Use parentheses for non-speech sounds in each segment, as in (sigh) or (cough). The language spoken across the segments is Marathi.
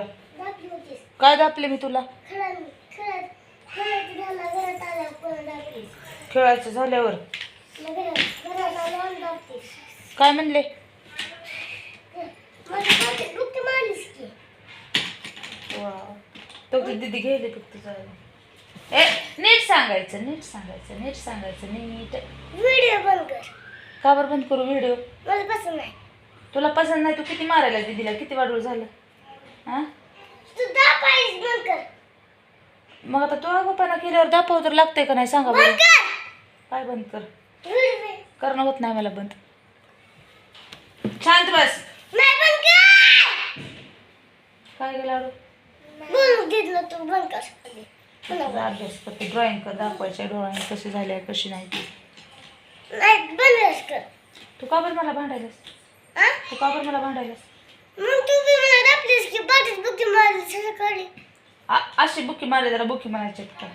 तुला? काय दापले मी तुला? खेळायचं झाल्यावर? काय म्हणले? तो दीदी घ्यायला फक्त जायला. ए नीट सांगायचं नीट सांगायचं नीट सांगायचं नीट. व्हिडिओ बंद कर. का बरं बंद करू व्हिडिओ? मला पसंत नाही. तुला पसंत नाही तू किती मारायला दीदीला? किती वाढवून झालं? हा? मग आता तू आगोपणा केल्यावर दाखव तर लागतंय का नाही सांगा बरं. काय बंद कर करणं होत नाही मला बंद. शांत बस. नाही बंद कर काय गेला घेतलं तू बंद कर अभ्यास करते ड्रॉइंग कर दाखवायचे डोळ्याने कशी झाली आहे कशी नाही ती. तू का बरं मला भांडायलास? तू का बरं मला भांडायलास? मारली सगळीकडे आ- अशी बुकी मारली जरा बुकी मारायची का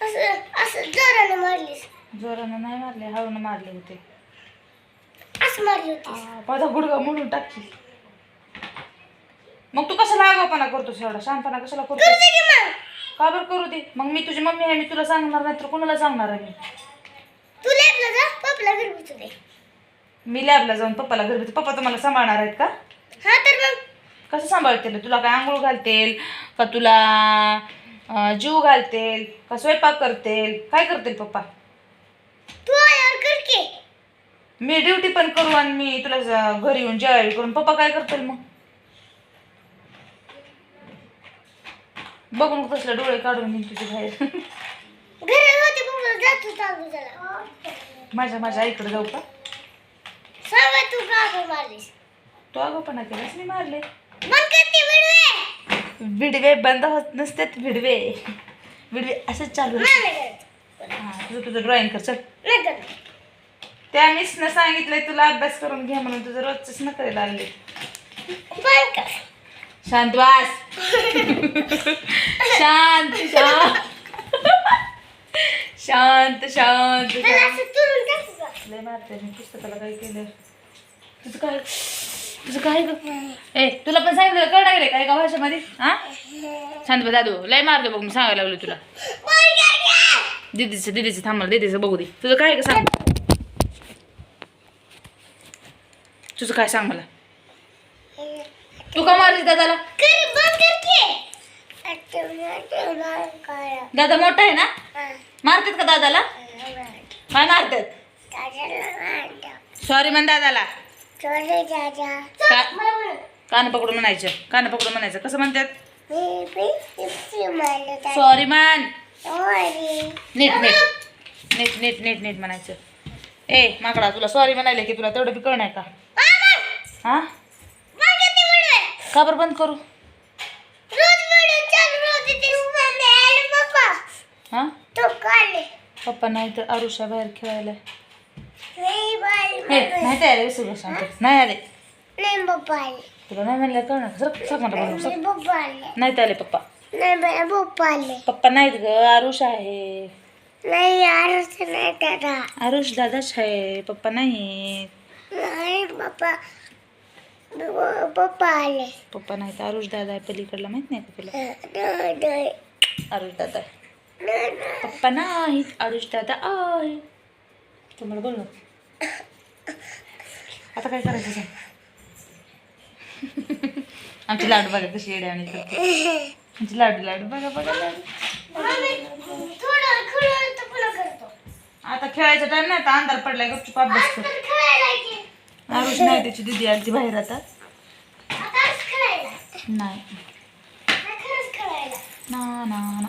असं असं जोराने मारलीस जोरानं नाही मारले हळून मारले होते असं मारली होती आ, माझा गुडगा म्हणून टाकशील मग तू कशाला आगावपणा करतोस एवढा शांतपणा कशाला करतोस करते की मग का बरं करू दे मग मी तुझी मम्मी आहे मी तुला सांगणार नाही तर कोणाला सांगणार आहे मी तू लेपला जा पपला घरी दे मी लॅबला जाऊन पप्पाला घरी पप्पा तुम्हाला सांभाळणार आहेत का हा तर मग कसं सांभाळतील? तुला काय आंघोळ घालतील? का तुला जीव घालतील? का स्वयंपाक करतील? काय करतील पप्पा? मी ड्युटी पण करू आणि मी तुला घरी येऊन जेवायला करून. पप्पा काय करतील मग? बघून कसले डोळे काढून मी तुझे बाहेर. माझ्या माझ्या आईकडे जाऊ का? तो अगोपणा केलास मी मारले. विडवे. बंद होत नसतात विडवे. विडवे असंच चालू. हा तुझं तुझं ड्रॉइंग कर चल. त्या मिसनं सांगितलंय तुला अभ्यास करून घे म्हणून तुझं रोजच न करायला आले शांत वास (laughs) शांत शांत शांत. शांत मारते मी पुस्तकाला काय केलं. तुझं काय? तुझं काय ए तुला पण सांगितलं कळणार गेले काय का भाषेमध्ये? हा? शांत दादू. लय मारते बघ मी सांगायला लागलो तुला. बंद कर दीदीचं दीदीचं थांबलं दीदीचं बघू दे. तुझं काय का सांग? तुझं काय सांग मला? तू का मारलीस दादाला? दादा मोठा आहे ना? मारतात का दादाला? काय मारतात? सॉरी म्हण दादाला. चोरी. का-. कान पकडून म्हणायचं कान पकडून म्हणायचं. कसं म्हणतात? मी मारलं. सॉरी मान सॉरी. नीट नीट. नीट नीट नीट नीट म्हणायचं. ए माकडा तुला सॉरी म्हणायला की तुला तेवढं बी कळ नाही का? मामा, हा? ती. का बरं बंद करू? रोज व्हिडिओ चालू होते ते मम्मी आले पप्पा. हा? तो काढले. पप्पा नाही तर आरुषा बाहेर खेळायला. हे नाही तयार आहे विसरू सांगतो नाही आले नाही पप्पा आले तुला नाही म्हणलं कळणार सर सर बरोबर नाही सर पप्पा आले नाहीत आले पप्पा नाही पप्पा आले पप्पा नाहीत ग आरुष आहे नाही यारच नाही दादा आरुष दादाच आहे पप्पा नाही नाही पप्पा पप्पा आले पप्पा नाहीत आरुष दादा आहे पलीकडला माहीत नाही का तुला नाही, नाही, आरुष दादा आहे नाही, नाही. पप्पा नाहीत आरुष दादा आहे तुम्हाला बोल ना आता काय करायचं सांग. (laughs) आमची लाडू बघा कशी येडे आणि आमची लाडू लाडू बघा बघा लाडू. आता खेळायचा टाइम नाही आता अंधार पडलाय गपचूप अभ्यास कर. तर खेळायला की आरुष नाही त्याची दिदी आली ती बाहेर आता. नाही. नाही खरंच खेळायला. ना ना ना.